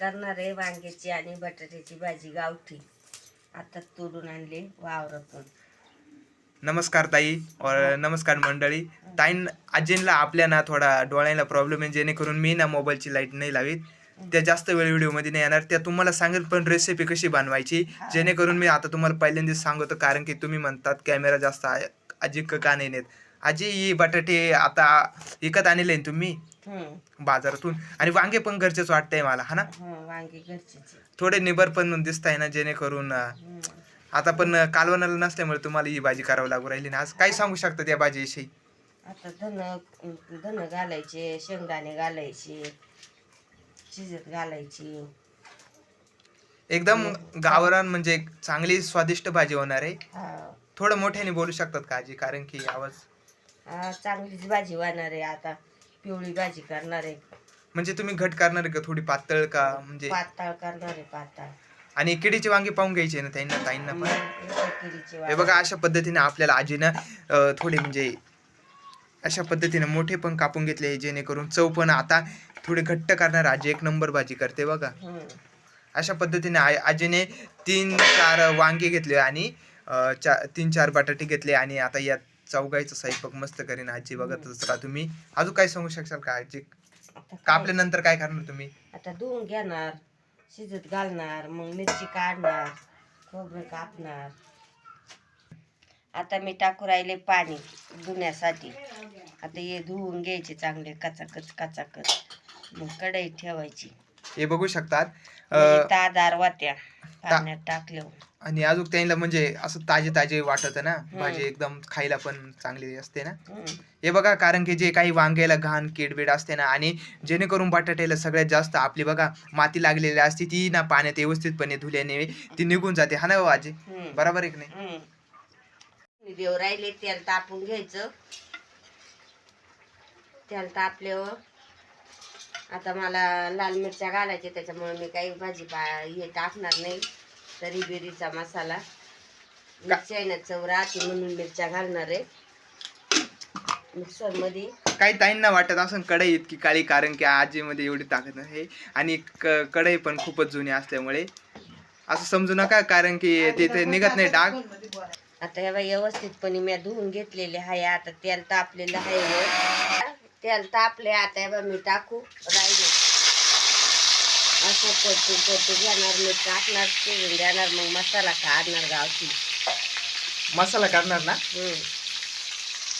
करणार आहे वांग्याची आणि बटाट्याची भाजी गावठी. आता तोडून आणले वावरातून. नमस्कार ताई और नमस्कार मंडळी. ताईं आजींना आपल्या ना थोडा डोळ्याला प्रॉब्लेम आहे जेणेकरून मी ना मोबाईलची लाइट नाही लावीत. त्या जास्त वेळ व्हिडिओमध्ये नाही येणार. त्या तुम्हाला सांगेल पण रेसिपी कशी बनवायची जेणेकरून मी आता तुम्हाला पहिल्यांदाच सांगतो कारण की तुम्ही म्हणतात कॅमेरा जास्त आ- का नाही नेत. आजी ही बटाटे आता विकत आणले ना तुम्ही हम्म. बाजारातून. आणि वांगे पण घरचेच वाटतंय मला हा ना? हं, वांगे घरचेच. थोडे निबर पण दिसत आहे ना जेणेकरून अं. आता पण कालवणाला नसल्यामुळे तुम्हाला ही भाजी करावी लागू राहिली ना. आज काय सांगू शकता त्या भाजीविषयी? आता धन धन घालायचे शेंगदाणे घालायचे शिजत घालायची. एकदम गावरान म्हणजे एक चांगली स्वादिष्ट भाजी होणार आहे. हा. थोडं मोठ्याने बोलू शकतात का आजी? कारण की आवाज हा, चांगलीच भाजी होणार आहे आता पिवळी भाजी करणार. आहे म्हणजे तुम्ही घट करणार आहे का थोडी पातळ का? म्हणजे पाताळ करणार आहे पाताळ. आणि किडीची वांगी पाहून घ्यायची ना ताईंना? ताईंना पण? हे वांगी. बघा अशा पद्धतीने आपल्याला आजीनं अं, थोडे म्हणजे अशा पद्धतीने मोठे पण कापून घेतले जेणेकरून चव पण आता थोडी घट्ट करणार आजी. एक नंबर भाजी करते बघा. हम्म. अशा पद्धतीने आ- आजीने तीन चार वांगे घेतले आणि अं, चा तीन चार बटाटे घेतले आणि आता यात चौगायचं स्वयंपाक मस्त करीन आजी बघतच राहा तुम्ही अजून काय सांगू शकशाल का? आजी आता काय? कापल्यानंतर काय करणार तुम्ही? आता धुवून घेणार शिजत घालणार मग मिरची काढणार खोबरं कापणार. आता मी टाकू राहिले पाणी धुण्यासाठी. आता हे धुवून घ्यायचे चांगले कचाकच कचाकच. मग कढई ठेवायची. हे बघू शकतात. म्हणजे अं, तादार वाट्या पाण्यात टाकल्यावर. आणि अजून त्यांना म्हणजे असं ताजे ताजे वाटत ना भाजी एकदम खायला पण चांगली असते ना. हे बघा कारण की जे काही वांग्याला घाण किडबीड असते ना आणि जेणेकरून बटाट्याला सगळ्यात जास्त आपली बघा माती लागलेली असते ती ना पाण्यात व्यवस्थितपणे धुल्याने ती निघून जाते. हा ना हो आजी? हम्म. बरोबर आहे की नाही? देव राहिले तेल तापून घ्यायचं. तेल तापल्यावर आता मला लाल मिरच्या घालायच्या त्याच्यामुळे मी काही भाजी पा हे टाकणार नाही. तरी बिरीचा मसाला. मिरची आहे ना चव राहते म्हणून मिरच्या घालणार आहे. मिक्सरमध्ये. काही ताईंना वाटत असं कढई इतकी काळी कारण की आजीमध्ये एवढी ताकद आहे. आणि क- कढई पण खूपच जुनी असल्यामुळे. असं समजू नका कारण की तिथे निघत नाही डाग. आता हे बाई व्यवस्थितपणे मी धुवून घेतलेले आहे. आता तेल तापलेलं आहे. वर तेल तापले आता हे बघ मी टाकू राहिले. असं परतून परतून घेणार मी टाकणार शिजून देणार मग मसाला काढणार गावठी मसाला करणार ना? हम्म.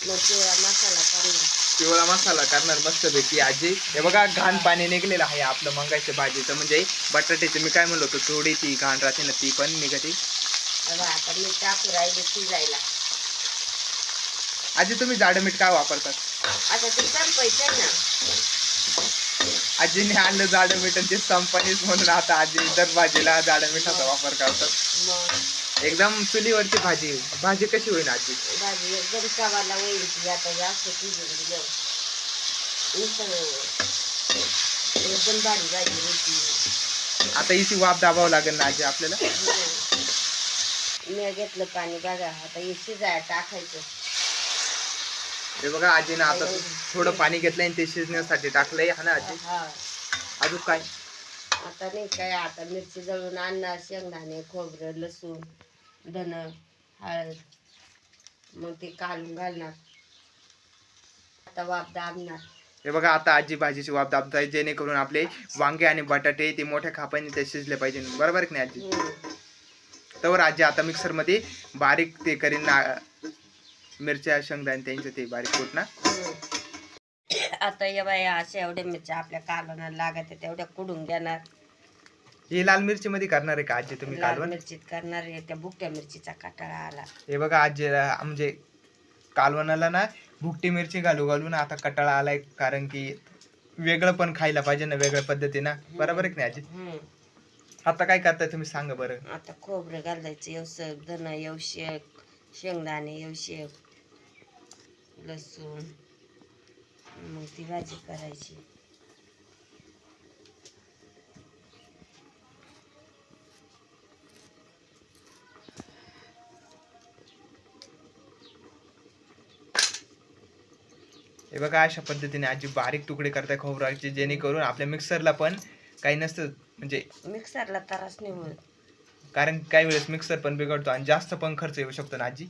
मग पिवळा मसाला करणार पिवळा मसाला करणार मस्त पैकी आजी. हे बघा घाण पाणी निघलेलं आहे आपलं मंगायचं भाजीचं. म्हणजे बटाट्याचं मी काय म्हणलो होतो थोडी ती घाण राहते ना ती पण निघते. बघ, आता मी टाकू राहिले शिजायला. आजी तुम्ही जाडं मीठ काय वापरतात? आता ते संपायचं आहे ना. आजीने आणलं जाडं मीठ आणि ते संपणीच म्हणून आता आजी दर भाजीला जाडं मिठाचा वापर करतात. एकदम चुलीवरची भाजी. भाजी कशी होईल आजी? भाजी एकदम चवाला होईल ती. आता जास्त एकदम भारी भाजी होती. आता हिची वाफ दाबावं लागेल ना आजी आपल्याला? मी घेतलं पाणी बघा. आता हे शिजायला टाकायचं. हे बघा आजीनं आता थोडं पाणी घेतलंय आणि ते शिजण्यासाठी टाकलंय. हा ना आजी? हा. अजून काय? आता नाही काय आता मिरची जळून आणणार शेंगदाणे खोबरं लसूण धन हळद मग ते काढून घालणार. आता वाफ दाबणार. हे बघा आता आजी भाजीची वाफ दाबताय जेणेकरून आपले वांगे आणि बटाटे ते मोठ्या खापाने ते शिजले पाहिजे. बरोबर की नाही आजी? हम्म. तर आजी आता मिक्सरमध्ये बारीक ते करीन ना मिरच्या शेंगदाणे त्यांचं ते बारीक कूट ना. हम्म. आता या बाया अशा एवढ्या मिरच्या आपल्या कालवणाला लागत तेवढ्या कुडून घेणार हे लाल मिरची मध्ये करणार आहे का आजी तुम्ही कालवण? मिरचीत करणार आहे त्या बुकट्या मिरचीचा कटाळा आला. हे बघा आजी म्हणजे कालवणाला ना भुकटी मिरची घालू घालून आता कटाळा आलाय कारण की वेगळं पण खायला पाहिजे ना वेगळ्या पद्धतीनं. बरोबर आहे आजी. आता काय करताय तुम्ही सांगा बरं. आता खोबरं घालायचं येवसं धन येवशेक शेंगदाणे येवशेक लसूण मग ती भाजी करायची. हे बघा अशा पद्धतीने आजी बारीक तुकडे करताय खोबराचे जेणेकरून आपल्या मिक्सरला पण काही नसतं म्हणजे मिक्सरला त्रास नाही होत. कारण काही वेळेस मिक्सर पण बिघडतो आणि जास्त पण खर्च येऊ शकतो ना आजी.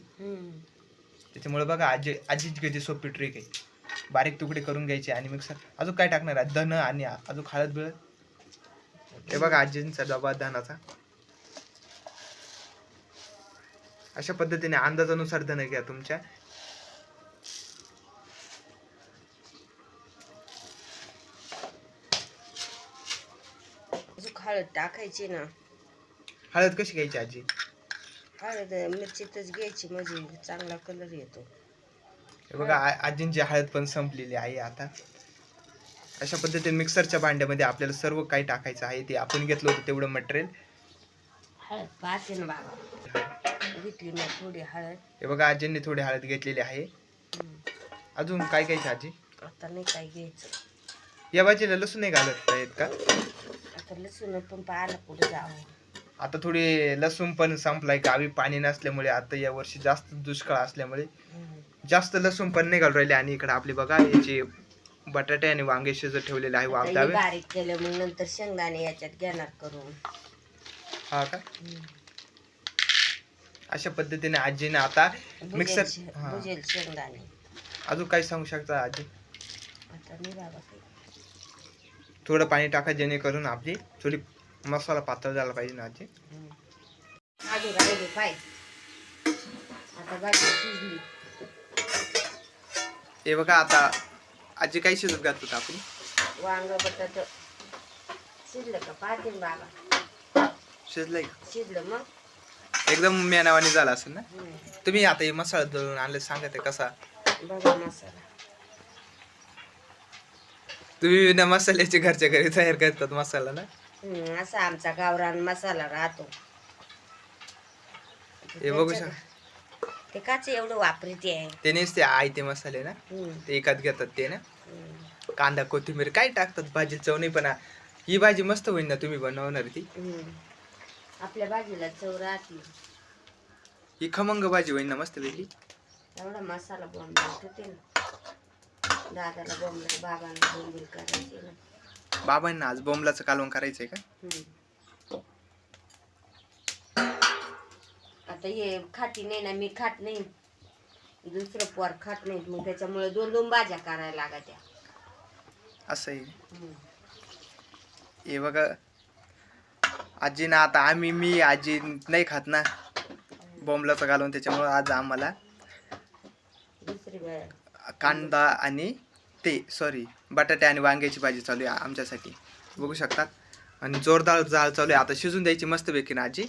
त्याच्यामुळे बघा आजी आजीची किती सोपी ट्रिक आहे. बारीक तुकडे करून घ्यायचे आणि मिक्सर अजून काय टाकणार आहे? धन आणि अजून हळद बिळद. हे बघा आजींचा डबा धनाचा अशा पद्धतीने अंदाजानुसार धन घ्या तुमच्या. अजून हळद टाकायची ना. हळद कशी घ्यायची आजी? हळद मिरचीतच घ्यायची म्हणजे चांगला कलर येतो. हे बघा आ- आजींची हळद पण संपलेली आहे आता. अशा पद्धतीने मिक्सरच्या भांड्यामध्ये आपल्याला सर्व काही टाकायचं आहे. ते आपण घेतलं होतं तेवढं मटेरियल हळद पाहते ना बाबा. घेतली ना थोडी हळद. हे बघा आजींनी थोडी हळद घेतलेली आहे. हम्म. अजून काय घ्यायचं आजी? आता नाही काय घ्यायचं. या भाजीला लसूण नाही घालत आहेत का? आता लसूण पण पाहायला पुढे जावं. आता थोडी लसूण पण संपलाय गावी पाणी नसल्यामुळे आता या वर्षी जास्त दुष्काळ असल्यामुळे. जास्त लसूण पण नाही घालून राहिले आणि इकडे आपली बघा याची बटाटे आणि वांगे शिजत ठेवलेले आहे वाफदावे बारीक केलं मग नंतर शेंगदाणे याच्यात घेणार करून हा का. अशा पद्धतीने आजीने आता मिक्सर हा. भुजेल शेंगदाणे अजून काय सांगू शकता आजी आता बाबा थोडं पाणी टाका जेणेकरून आपली थोडी मसाला पातळ झाला पाहिजे ना आजी? आधी राहिले पाय. आता भाजी शिजली. हे बघा आता आजी काय शिजत घालत होता आपण? वांग बटाट. शिजलं का? पाहते ना बाबा. शिजलंय का? शिजलं मग. एकदम मेनावानी झाला असेल ना? हम्म. तुम्ही आता हे मसाला दळून आणले सांगत आहे कसा. बघा मसाला. तुम्ही विना मसाल्याचे घरच्या घरी तयार करतात मसाला ना? असा आमचा गावरान मसाला राहतो. हे बघू शकता ते काच एवढं वापरते आहे. ते नेच ते मसाले ना? ते एकात घेतात ते ना? कांदा कोथिंबीर काय टाकतात? भाजी चव नाही पण ही भाजी मस्त होईल ना तुम्ही बनवणार ती. आपल्या भाजीला चव राहते. ही खमंग भाजी होईल ना मस्त वेगळी? एवढा मसाला बॉम्ब दादाला बॉम्बला बाबांना बोंबील करायची ना. बाबांना आज बोंबलाचं कालवण करायचंय का. आता हे खाती नाही ना मी खात नाही दुसरं पोर खात नाही मग त्याच्यामुळे दोन दोन भाज्या करायला लागत्या असं आहे हम्म. हे बघा आजी ना आता आम्ही मी आजी नाही खात ना बोंबलाचं घालून त्याच्यामुळे आज आम्हाला दुसरी वेळ कांदा आणि ते सॉरी बटाटे आणि वांग्याची भाजी चालू आहे आमच्यासाठी. बघू शकतात आणि जोरदार जाळ चालू आहे. आता शिजून द्यायची मस्त पैकी ना आजी.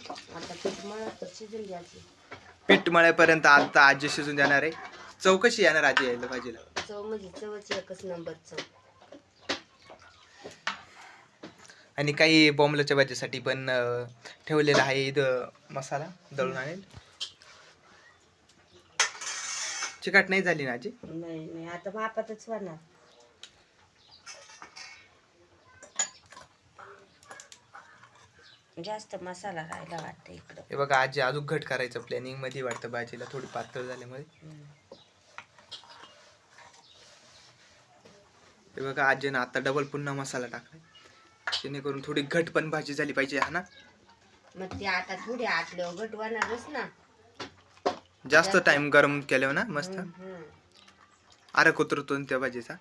पीठ मळेपर्यंत आता आजी शिजून देणार आहे. चौकशी येणार आजी यायला भाजीला? म्हणजे आणि काही बोंबलाच्या भाजीसाठी पण ठेवलेला आहे इथं मसाला दळून आणेल. चिकाट नाही झाली ना आजी? नाही नाही. आता मापातच होणार. जास्त मसाला राहिला वाटतं इकडं. हे बघा आजी अजून घट करायचं प्लॅनिंगमध्ये वाटतं भाजीला. थोडी पातळ झाल्यामुळे. हे बघा आजीनं आता डबल पुन्हा मसाला टाकलाय. जेणेकरून थोडी घट पण भाजी झाली पाहिजे हा ना? मग ते आता थोडी आटल्यावर घट होणारच ना. जास्त टाइम गरम केल्यावर ना मस्त. आरक उतरतो त्या भाजीचा.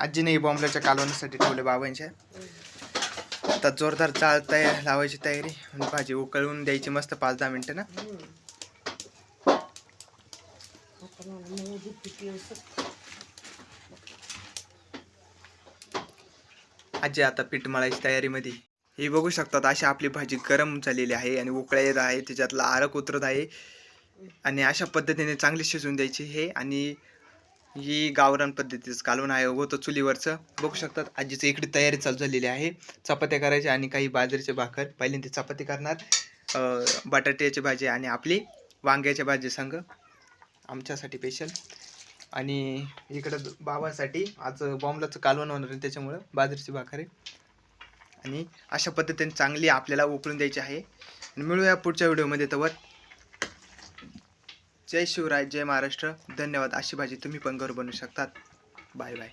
आजीने बॉम्बलाच्या कालवण्यासाठी ठेवले बाबांच्या आता जोरदार चाळ तयार लावायची तयारी. आणि भाजी उकळून द्यायची मस्त पाच दहा मिनिटं ना. आजी आता पीठ मळायची तयारीमध्ये. ही बघू शकतात अशी आपली भाजी गरम झालेली आहे आणि उकळ्या येत आहे त्याच्यातला आरक उतरत आहे. आणि अशा पद्धतीने चांगली शिजवून द्यायची हे आणि ही गावरान पद्धतीचं कालवण आहे होतं चुलीवरचं. बघू शकतात आजीची इकडे तयारी चालू झालेली आहे. चपात्या करायच्या आणि काही बाजरीचे भाकर. पहिल्यांदा चपाती करणार. बटाट्याची भाजी आणि आपली वांग्याच्या भाजी संघ आमच्यासाठी स्पेशल आणि इकडं बाबासाठी आज बॉम्बलाचं कालवण होणार आहे त्याच्यामुळं बाजरीची भाकर. आहे आणि अशा पद्धतीने चांगली आपल्याला उकळून द्यायची आहे. आणि मिळूया पुढच्या व्हिडिओमध्ये तवर. जय शिवराय जय महाराष्ट्र. धन्यवाद. अशी भाजी तुम्ही पण घर बनवू शकतात. Bye bye.